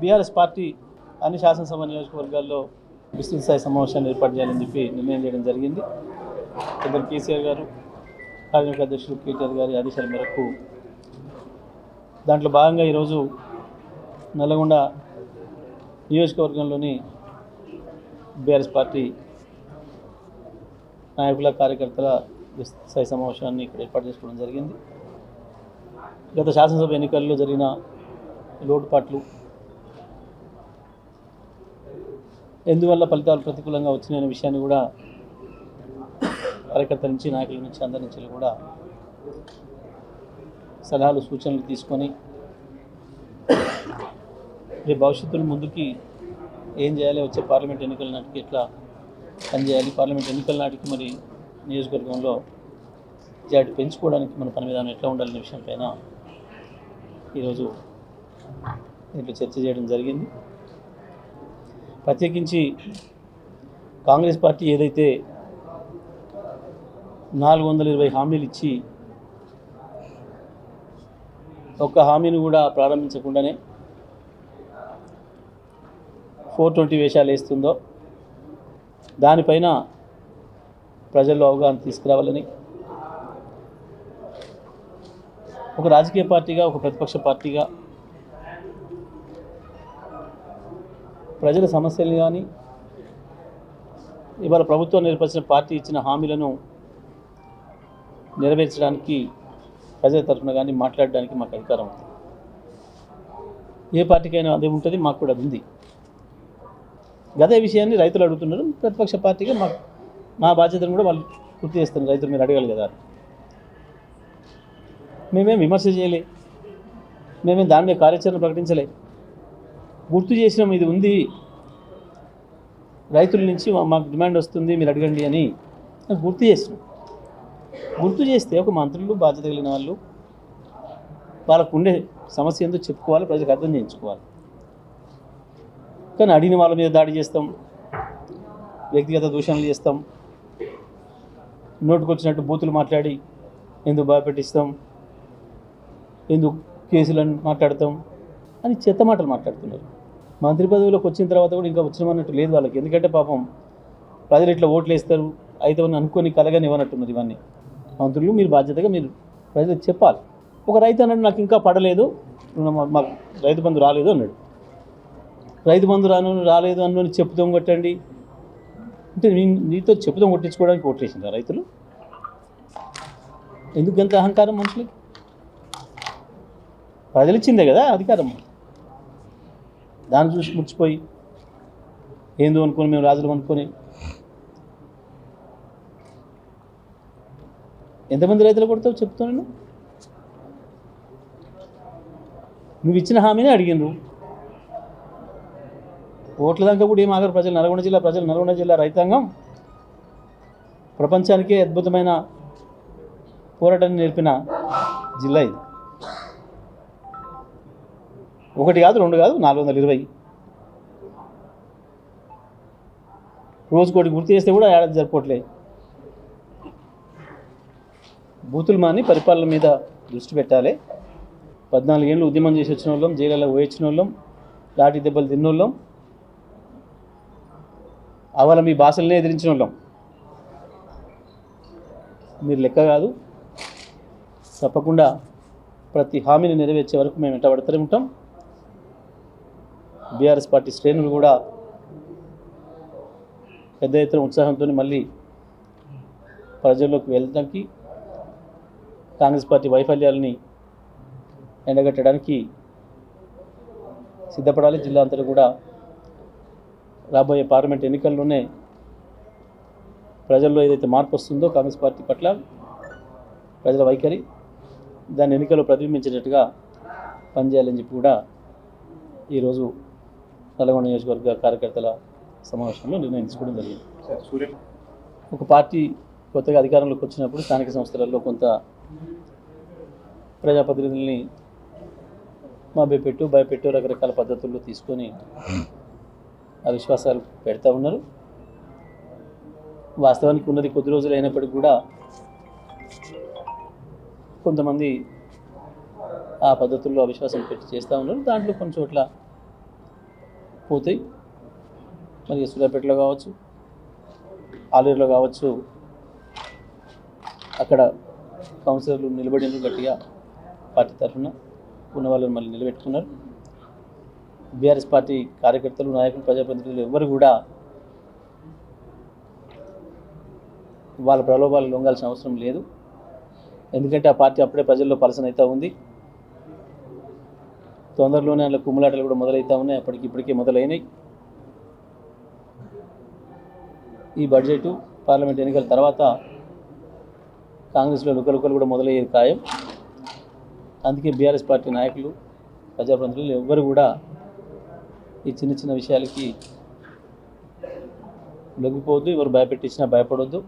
BRS party అన్ని శాసనసభ నియోజకవర్గాల్లో విస్తృత స్థాయి సమావేశాన్ని ఏర్పాటు చేయాలని చెప్పి నిర్ణయం చేయడం జరిగింది. ఇద్దరు కేసీఆర్ గారు కార్మిక అధ్యక్షులు కేటీఆర్ గారి ఆదేశాల మేరకు దాంట్లో భాగంగా ఈరోజు నల్లగొండ నియోజకవర్గంలోని బీఆర్ఎస్ పార్టీ నాయకుల కార్యకర్తల స్థాయి సమావేశాన్ని ఇక్కడ ఏర్పాటు చేసుకోవడం జరిగింది. గత శాసనసభ ఎన్నికల్లో జరిగిన లోటుపాట్లు ఎందువల్ల ఫలితాలు ప్రతికూలంగా వచ్చినాయనే విషయాన్ని కూడా కార్యకర్తల నుంచి నాయకుల నుంచి అందరి నుంచి కూడా సలహాలు సూచనలు తీసుకొని రేపు భవిష్యత్తులో ముందుకి ఏం చేయాలి వచ్చే పార్లమెంట్ ఎన్నికల నాటికి ఎట్లా పనిచేయాలి పార్లమెంట్ ఎన్నికల నాటికి మరి నియోజకవర్గంలో జాటి పెంచుకోవడానికి మన పని విధానం ఎట్లా ఉండాలనే విషయం పైన ఈరోజు దీంట్లో చర్చ చేయడం జరిగింది. ప్రత్యేకించి కాంగ్రెస్ పార్టీ ఏదైతే నాలుగు వందల ఇరవై హామీలు ఇచ్చి ఒక్క హామీని కూడా ప్రారంభించకుండానే ఫోర్ ట్వంటీ వేషాలు వేస్తుందో దానిపైన ప్రజల్లో అవగాహన తీసుకురావాలని ఒక రాజకీయ పార్టీగా ఒక ప్రతిపక్ష పార్టీగా ప్రజల సమస్యలు కానీ ఇవాళ ప్రభుత్వం ఏర్పరిచిన పార్టీ ఇచ్చిన హామీలను నెరవేర్చడానికి ప్రజల తరఫున కానీ మాట్లాడడానికి మాకు అధికారం ఉంది. ఏ పార్టీకైనా అదే ఉంటుంది మాకు కూడా ఉంది. గదే విషయాన్ని రైతులు అడుగుతున్నారు ప్రతిపక్ష పార్టీగా మా మా బాధ్యతను కూడా వాళ్ళు గుర్తు చేస్తున్నారు రైతులు మీరు అడగాలి కదా మేమేం విమర్శ చేయలే మేమేం దాని మీద కార్యాచరణ ప్రకటించలే. గుర్తు చేసినాం ఇది ఉంది. రైతుల నుంచి మా- మాకు డిమాండ్ వస్తుంది మీరు అడగండి అని గుర్తు చేసినాం. గుర్తు చేస్తే ఒక మంత్రులు బాధ్యత కలిగిన వాళ్ళు వాళ్ళకు ఉండే సమస్య ఏందో చెప్పుకోవాలి ప్రజలకు అర్థం చేయించుకోవాలి. కానీ అడిగిన వాళ్ళ మీద దాడి చేస్తాం వ్యక్తిగత దూషణలు చేస్తాం నోటుకొచ్చినట్టు బూతులు మాట్లాడి ఎందుకు భయపెట్టిస్తాం ఎందుకు కేసులను మాట్లాడతాం అని చెత్త మాటలు మాట్లాడుతున్నారు. మంత్రి పదవిలోకి వచ్చిన తర్వాత కూడా ఇంకా వచ్చినామన్నట్టు లేదు వాళ్ళకి. ఎందుకంటే పాపం ప్రజలు ఇట్లా ఓట్లు వేస్తారు అయితే అనుకొని కలగని ఇవ్వనట్టున్నారు ఇవన్నీ. మంత్రులు మీరు బాధ్యతగా మీరు ప్రజలకు చెప్పాలి. ఒక రైతు అన్నాడు నాకు ఇంకా పడలేదు మాకు రైతు బంధు రాలేదు అన్నాడు. రైతు బంధు రాను రాలేదు అన్నని చెప్పుతాం కొట్టండి. అంటే నీతో చెప్పుదాం కొట్టించుకోవడానికి ఓట్లేసిందా రైతులు? ఎందుకు ఎంత అహంకారం మనుషులకి ప్రజలు ఇచ్చిందే కదా అధికారం. దాన్ని చూసి ముచ్చిపోయి ఏందో అనుకుని మేము రాజులు అనుకొని ఎంతమంది రైతులు కొడతావు చెప్తాను నేను నువ్వు ఇచ్చిన హామీనే అడిగినరు ఓట్ల దాకా కూడా ఏం ఆగరు ప్రజలు. నల్గొండ జిల్లా ప్రజలు నల్గొండ జిల్లా రైతాంగం ప్రపంచానికే అద్భుతమైన పోరాటాన్ని నేర్పిన జిల్లా ఇది. ఒకటి కాదు రెండు కాదు నాలుగు వందల ఇరవై రోజుకోటి గుర్తు చేస్తే కూడా ఏడాది జరపట్లే బూతులు మాని పరిపాలన మీద దృష్టి పెట్టాలి. పద్నాలుగేళ్ళు ఉద్యమం చేసి వచ్చిన వాళ్ళం జైలలో పోయొచ్చిన వాళ్ళం లాఠీ దెబ్బలు తిన్నోళ్ళం అవల మీ భాషలనే ఎదిరించిన వాళ్ళం మీరు లెక్క కాదు తప్పకుండా ప్రతి హామీని నెరవేర్చే వరకు మేము వెంటబడుతూనే ఉంటాం. బీఆర్ఎస్ పార్టీ శ్రేణులు కూడా పెద్ద ఎత్తున ఉత్సాహంతో మళ్ళీ ప్రజల్లోకి వెళ్ళడానికి కాంగ్రెస్ పార్టీ వైఫల్యాలని ఎండగట్టడానికి సిద్ధపడాలి. జిల్లా అంతటా కూడా రాబోయే పార్లమెంట్ ఎన్నికల్లోనే ప్రజల్లో ఏదైతే మార్పు వస్తుందో కాంగ్రెస్ పార్టీ పట్ల ప్రజల వైఖరి దాన్ని ఎన్నికల్లో ప్రతిబింబించినట్టుగా పనిచేయాలని చెప్పి కూడా ఈరోజు నల్గొండ నియోజకవర్గ కార్యకర్తల సమావేశంలో నిర్ణయం తీసుకోవడం జరిగింది సూర్య ఒక పార్టీ కొత్తగా అధికారంలోకి వచ్చినప్పుడు స్థానిక సంస్థలలో కొంత ప్రజాప్రతినిధుల్ని మభ్యపెట్టు భయపెట్టు రకరకాల పద్ధతుల్లో తీసుకొని ఆ విశ్వాసాలు పెడతా ఉన్నారు. వాస్తవానికి ఉన్నది కొద్ది రోజులు అయినప్పటికీ కూడా కొంతమంది ఆ పద్ధతుల్లో అవిశ్వాసం పెట్టి చేస్తూ ఉన్నారు. దాంట్లో కొన్ని చోట్ల పోతాయి. మరి సూర్యాపేటలో కావచ్చు ఆలేరులో కావచ్చు అక్కడ కౌన్సిలర్లు నిలబడిన గట్టిగా పార్టీ తరఫున ఉన్న వాళ్ళని మళ్ళీ నిలబెట్టుకున్నారు. బీఆర్ఎస్ పార్టీ కార్యకర్తలు నాయకులు ప్రజాప్రతినిధులు ఎవరు కూడా వాళ్ళ ప్రలోభాలు లొంగాల్సిన అవసరం లేదు. ఎందుకంటే ఆ పార్టీ అప్పుడే ప్రజల్లో పలసన అయితే ఉంది. తొందరలోనే అలా కుమ్ములాటలు కూడా మొదలవుతా ఉన్నాయి. అప్పటికి ఇప్పటికే మొదలైనవి ఈ బడ్జెట్ పార్లమెంట్ ఎన్నికల తర్వాత కాంగ్రెస్లో లుకలుకలు కూడా మొదలయ్యేది ఖాయం. అందుకే బీఆర్ఎస్ పార్టీ నాయకులు ప్రజాప్రతినిధులు ఎవ్వరు కూడా ఈ చిన్న చిన్న విషయాలకి లొంగిపోవద్దు ఎవరు భయపెట్టించినా భయపడవద్దు